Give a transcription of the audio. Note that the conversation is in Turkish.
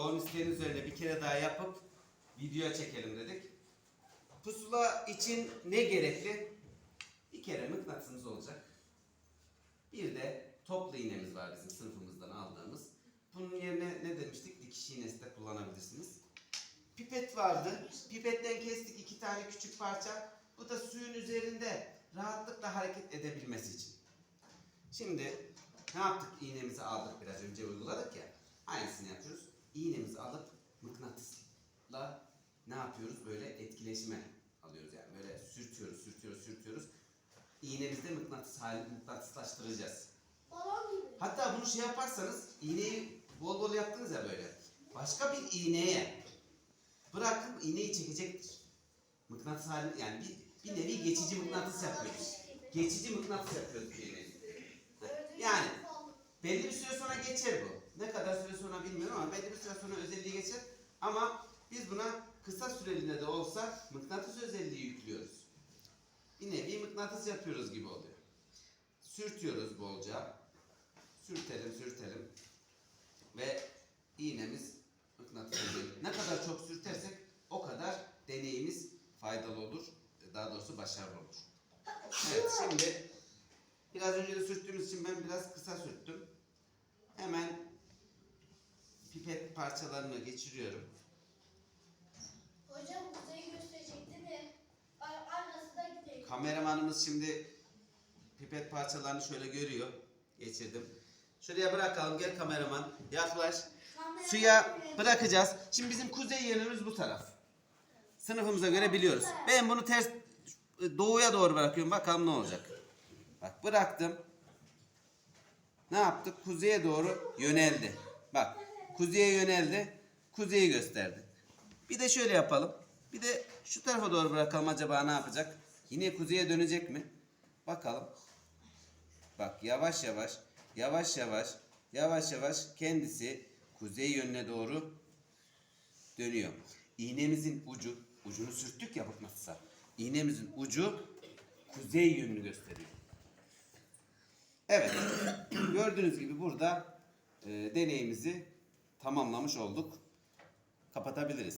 yoğun isteğin üzerine bir kere daha yapıp video çekelim dedik. Pusula için ne gerekli? Bir kere mıknatısımız olacak. Bir de toplu iğnemiz var bizim sınıfımızdan aldığımız. Bunun yerine ne demiştik? Dikiş iğnesi de kullanabilirsiniz. Pipet vardı. Pipetten kestik iki tane küçük parça. Bu da suyun üzerinde rahatlıkla hareket edebilmesi için. Şimdi ne yaptık? İğnemizi aldık biraz önce uyguladık ya. Aynısını yapıyoruz. İğnemizi alıp mıknatısla ne yapıyoruz? Böyle etkileşime alıyoruz yani. Böyle sürtüyoruz, sürtüyoruz, sürtüyoruz. İğnemizde mıknatıs hali mıknatıslaştıracağız. Balon gibi. Hatta bunu şey yaparsanız iğneyi bol bol yaptınız ya böyle. Başka bir iğneye bırakıp iğneyi çekecektir. Mıknatıs halinde yani bir, bir nevi geçici mıknatıs yapıyoruz. Geçici mıknatıs yapıyoruz iğneyi. Yani belli bir süre sonra geçer bu. Ne kadar süre sonra bilmiyorum ama belli bir süre sonra özelliği geçer. Ama biz buna kısa süreliğine de olsa mıknatıs özelliği yüklüyoruz. Bir mıknatıs yapıyoruz gibi oluyor. Sürtüyoruz bolca. Sürtelim sürtelim. Ve iğnemiz mıknatıs özelliği. Ne kadar çok sürtersek o kadar deneyimiz faydalı olur. Daha doğrusu başarılı olur. Evet şimdi Biraz önce de sürttüğümüz için ben biraz pipet parçalarını geçiriyorum. Hocam kuzeyi gösterecekti de arkası da gidiyor. Kameramanımız şimdi pipet parçalarını şöyle görüyor. Geçirdim. Şuraya bırakalım. Gel kameraman. Yaklaş. Kamera- Suya bırakacağız. Şimdi bizim kuzey yönümüz bu taraf. Sınıfımıza göre biliyoruz. Ben bunu ters doğuya doğru bırakıyorum. Bakalım ne olacak. Bak bıraktım. Ne yaptık? Kuzeye doğru yöneldi. Bak kuzeye yöneldi. Kuzeyi gösterdi. Bir de şöyle yapalım. Bir de şu tarafa doğru bırakalım acaba ne yapacak? Yine kuzeye dönecek mi? Bakalım. Bak yavaş yavaş, yavaş yavaş, yavaş yavaş kendisi kuzey yönüne doğru dönüyor. İğnemizin ucu, ucunu sürttük ya mıknatısa. İğnemizin ucu kuzey yönünü gösteriyor. Evet, gördüğünüz gibi burada e, deneyimizi tamamlamış olduk. Kapatabiliriz.